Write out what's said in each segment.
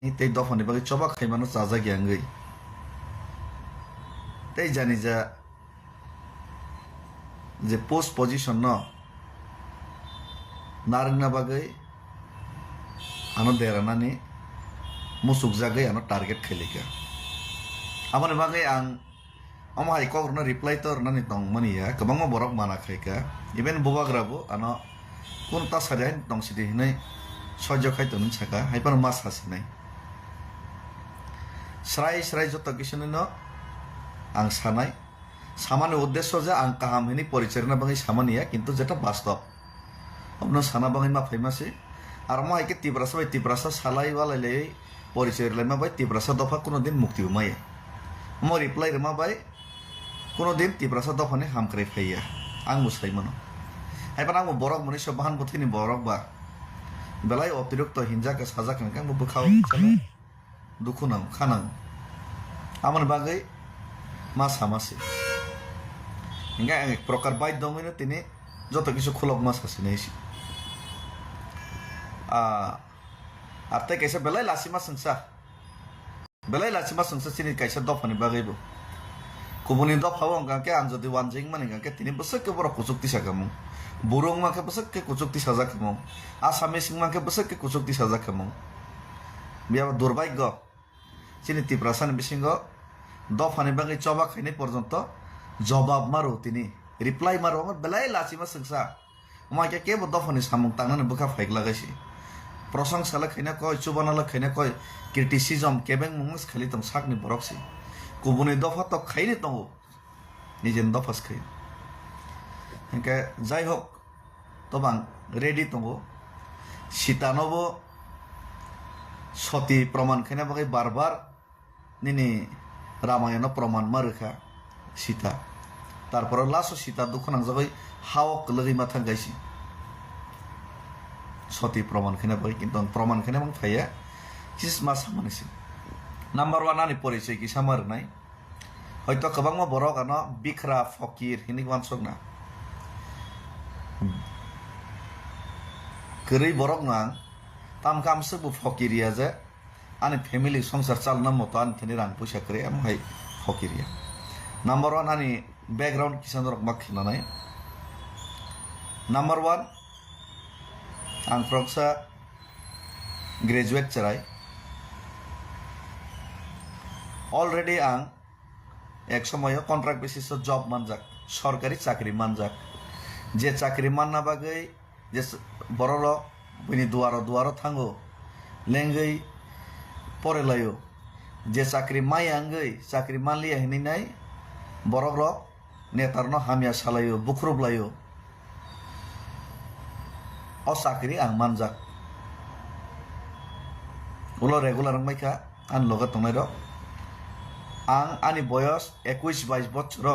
tei dofani bagui choba khaimano chajak yangui tei jani ja যে post position ন নারংনা jagai ano target khailika amani bagui ang amo hai kok no reply tor nani tong mani ya kabangma borok mana khaika even bubagrabo ano কোন তা tong sidi hinai সহ্য খাইতো নুন ছাকা hyper মাছ হাসিনাই স্রাই স্রাই যত কিছু ন আং সানাই সামান্য উদ্দেশ্য যে আং কাহাম হিনি পরিচালনা বাঙাই সামানিয়া কিন্তু যেটা বাস্তব অন্য সানা বাঙাই মা ফাইমাসি আর মা একে তিব্রাসা বাই তিব্রাসা সালাই বালাইলে পরিচয় মা বাই তিব্রাসা দফা কোনোদিন মুক্তি মাইয়া মো রিপ্লাই রেমা বাই কোনোদিন তিব্রাসা দফানি হামক্রাই ফাইয়া আং মুসাই মানো হাইপার আং বরক মনি সব বাহান বথিনি বরক বা বেলায় অতিরিক্ত হিংসাকে সাজা কেন বুখাও দুঃখ নাও খানাও আমার বাগৈ মা সামাসি হিংগা এক প্রকার বাধ্য হইনে তিনি যত কিছু খোলক মাছ আছে নেছি আর তাই কাইসা বেলায় লাসিমা সংসা বেলায় লাসিমা সংসা চিনি কাইসা দফানি বাগৈবো। কুবুনি দফাও অঙ্কাকে আন যদি ওয়ানজিং মানে গাকে তিনি বসকে বড় কুচুক্তি সাকামু besek kucuk ti saja kemong asamis make besek kucuk ti saja kemong biar দুর্ভাগ্য চিনি তিপ্রাসান বিসিঙ্গ দফানি বাকি চবা খাইনি পর্যন্ত জবাব মারো তিনি রিপ্লাই মারো আমার বেলায় লাচিমা সংসা আমাকে কে দফানি সামুং তাংনানে বুকা ফাইক লাগাইছি প্রশংসালে খাইনা কয় চুবানালে খাইনা কয় ক্রিটিসিজম কেবেং মুংস খালি তং সাকনি বরকসি কুবুনি দফা তো খাইনি তং নিজেন দফাস খাই হ্যাঁ যাই হোক তবাং রেডি তঙ্গ সীতানব সতী প্রমাণ খাইনা বাকি বারবার নিনি রামায়ণ প্রমাণ মারোখা সীতা তারপরে লাস্ট সীতা দুঃখ নাংজাবাই হাওক লগি মাথা গাইছি সতী প্রমাণ খাইনা বাকি কিন্তু প্রমাণ খাইনা বাং ফাইয়া কিস মা সামানিছি নাম্বার ওয়ান আনি পরিচয় কি সামার নাই হয়তো কবাংমা বড় গানো বিখরা ফকির হিনিক মানসক না গरै borok nang tam kam se bu ani family সংসার চালনা মতো আনি থিনি রাং পয়সা করে এমন হাই ফকিরিয়া নাম্বার ওয়ান আনি ব্যাকগ্রাউন্ড কিসান রক mak নাই নাম্বার ওয়ান আং ফ্রকসা গ্রাজুয়েট চারাই অলরেডি আং এক সময় কন্ট্রাক্ট বেসিস জব মানজাক সরকারি চাকরি মানজাক যে চাকরি মাননা বাগৈ যে বড়ল বইনি দুয়ারো দুয়ারো থাঙ্গো লেঙ্গৈ फरायलायो जे साख्रि माइ आंगै साख्रि मालिया हैनाय बरक रक नेतारनो हामिया सालायो बुख्रुबलायो अ साख्रि आं मानजाक उल रेगुलार माइखा आं लगा थांनाय रक आं आंनि बयस एकुइस बाइस बचर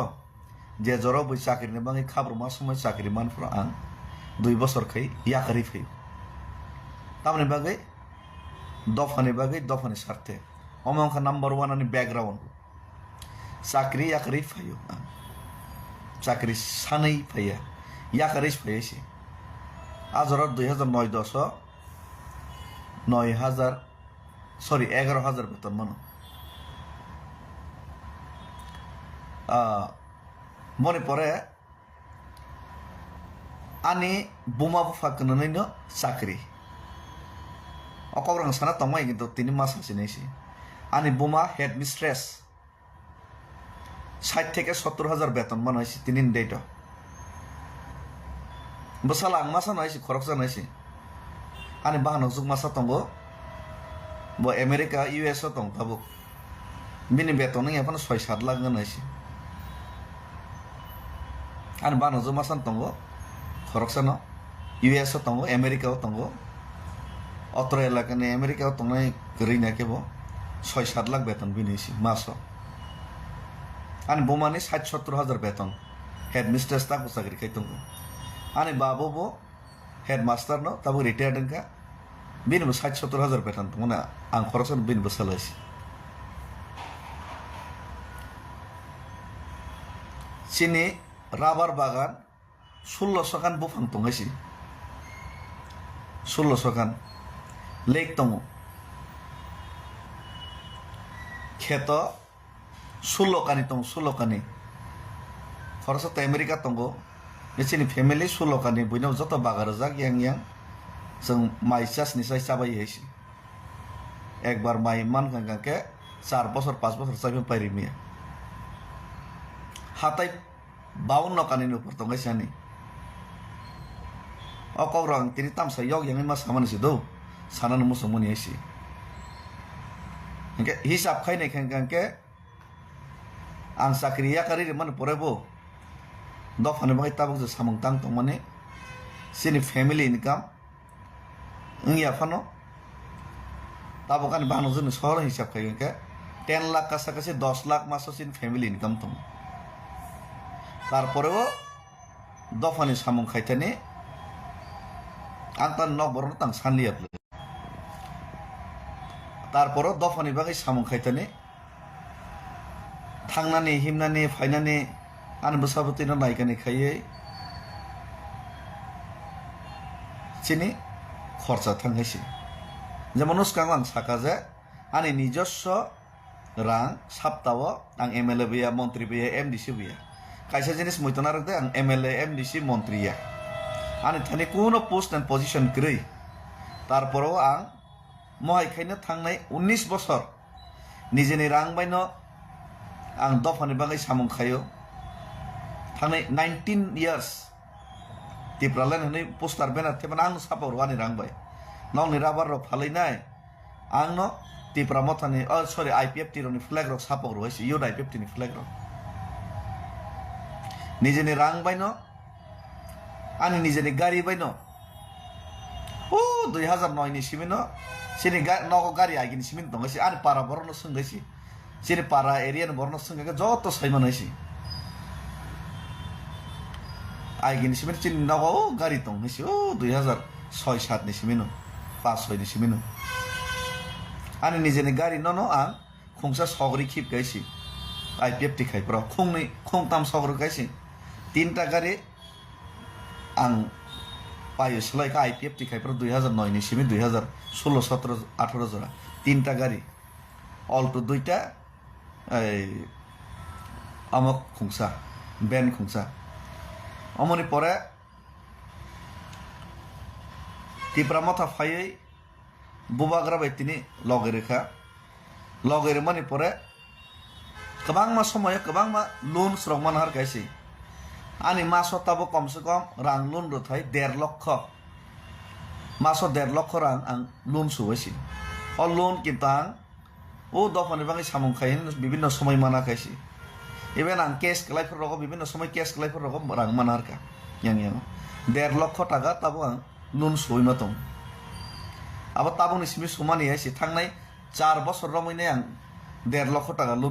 जे जर बै साख्रिनि बाङै खाब्रमा समय साख्रि मानफोराव आं दुइ बसरखाय याखारि फैयो तामानि बागै দফানে বাগে, দফানে স্বার্থে। অমংখা নাম্বার ওয়ান আনি ব্যাকগ্রাউন্ড চাকরি ইয়াকারেই ফাইও। চাকরি সানেই ফাইয়া। ইয়াকারেই ফাইয়াছে আজর দুই হাজার নয় দশ, নয় হাজার সরি এগারো হাজার বেতন মনে। মনে পড়ে, আনি বোমা ফাঁকানো চাকরি। অকবরং সানা তমাই কিন্তু তিনি মাস হাসিনাইছি আনি বোমা, হেড মিস্ট্রেস ষাট থেকে সত্তর হাজার বেতন বানাইছি তিনি ডেট বসালা, আং মাসা নাইছি খরক জানাইছি আনি বাহানো যুগ মাসা তঙ্গ ব আমেরিকা ইউএস তং তাবুক বিনি বেতন এখন ছয় সাত lakh গানাইছি ani bano zo masan tongo khoroksano US o tongo America o tongo অত্র এলাকানে আমেরিকাও তোমায় গরি না কেব ছয়, সাত লাখ বেতন বিনিয়েছি মাসও। আনি বোমানি ষাট, সত্তর হাজার বেতন। হেড মিস্ট্রেস তাকে চাকরি খাই তঙ্গ আনি বাবু বো হেড মাস্টার ন, তাবো রিটায়ার্ড এনকা। বিনিবো ষাট, সত্তর হাজার বেতন তো মানে আং খরচ বিনিবো সালাইছি চিনি, রাবার বাগান, ষোলোশো খান বুফাং তংগাইছি ষোলোশো খান। lek tomo kheto sulokani tomo sulokani forso te amerika tongo. Esini family sulokani buino zoto bagar zak yang yang. Sung maisas ni sai sabai esi ek bar mai man ke sar bosor pas bosor sai pun mia. Hatai bawun lokani nu portong esani Oko orang tiri tam sayok yang ini mas kamu. Moni Hingga hisap kai ne kan ke ang sakriya kari man porebo do fane bai tabuk je samung tang tong mane sini family income ngia fano tabuk kan bano jun sor hisap kai ke 10 lakh কাছাকাছি দশ লাখ মাসও scene family income দं তারপরেও দফানি সামুং খাইতেনি আং তার knock বড় তাং সানলিয়াবলে তারপরও দফানি বাগै সামুं খাইতেনি थांनानै हिमनानै फायनानै आन बोसाबोतिनो नायगानि खायै চিনি খরচা থাঙ্গাইছে যেমন উস্কাং আং সাকা যে আনি নিজস্ব রাং সাপ্তাহ আং এম এল এ বইয়া মন্ত্রী বইয়া এম ডি সি বইয়া কাইসা জিনিস মইতনা রাখতে আং M L A M D C মন্ত্রীয়া আনি থানি কোনো পোস্ট এন্ড পজিশন গ্রৈ তারপরেও আং महायखायनो थांनाय उन्निस बसर निजेनि रां बायन आं दफानि बागै सामुंखायो थांनाय नाइनटिन इयार्स टिप्रालेन होनै पोस्टार बेनार थेबानो आं सापावरवानि रां बाय नवनि राबार र' फालिनाय आंनो टिप्रा मथानि अ सरि आइपिएफ टिरनि फ्लेग रक सापावरवायसो इयुन आइपिएफ टिनि फ्लेग रक निजेनि रां बायन आंनि निजेनि गारि बायन ও দুই হাজার নয় নিশিবে না sini ga nogo gari agin simin tonga si ani para borno sunga si sini para erian borno sunga ga joto saimana si agin simin sini nogo gari tonga si o 2006 7 ni simin 5 6 ni simin ani nije ni gari no no ang khungsa sogri khip gai si আই পেপটি খাই প্র খং খংতাম সগর গাইছি তিনটা গাড়ি আং পাইয়েছিল এক আইপিএফ টিকাইপার দুই হাজার নয় নিশিমি দুই হাজার ষোলো, সতেরো, আঠেরো জোড়া। তিনটা গাড়ি। অল্টো দুইটা, এই আমক খুঁসা, ব্যান খুঁসা। অমনি পরে টিপরা মাথা ফাইয়ে বুবাগ্রা বাই তিনি লগে রেখা। লগে রে মানে পরে, কবাংমা সময়ে কবাং লোন শ্রমমান হার গাইছে। আনি মাসত তাবো কমসে কম रां লোন রথাই थाइ লক্ষ। মাস मास লক্ষ लक्ष रां লোন लुन सुबैसि লোন কিন্তু किन्तु ও দফনে বাঙে সামন খাইন বিভিন্ন সময় মানা খাইছি। এবার আং ক্যাশ খেলাইফোর রকম বিভিন্ন সময় ক্যাশ খেলাইফোর রকম রাং মানার কা। ইয়াং ইয়াং। দেড় লক্ষ টাকা তাবো আং লোন সই মতন আবার তাবো নিসমি সমানি আইছি থাংনাই চার বছর রমইনে আং দেড় লক্ষ টাকা লুন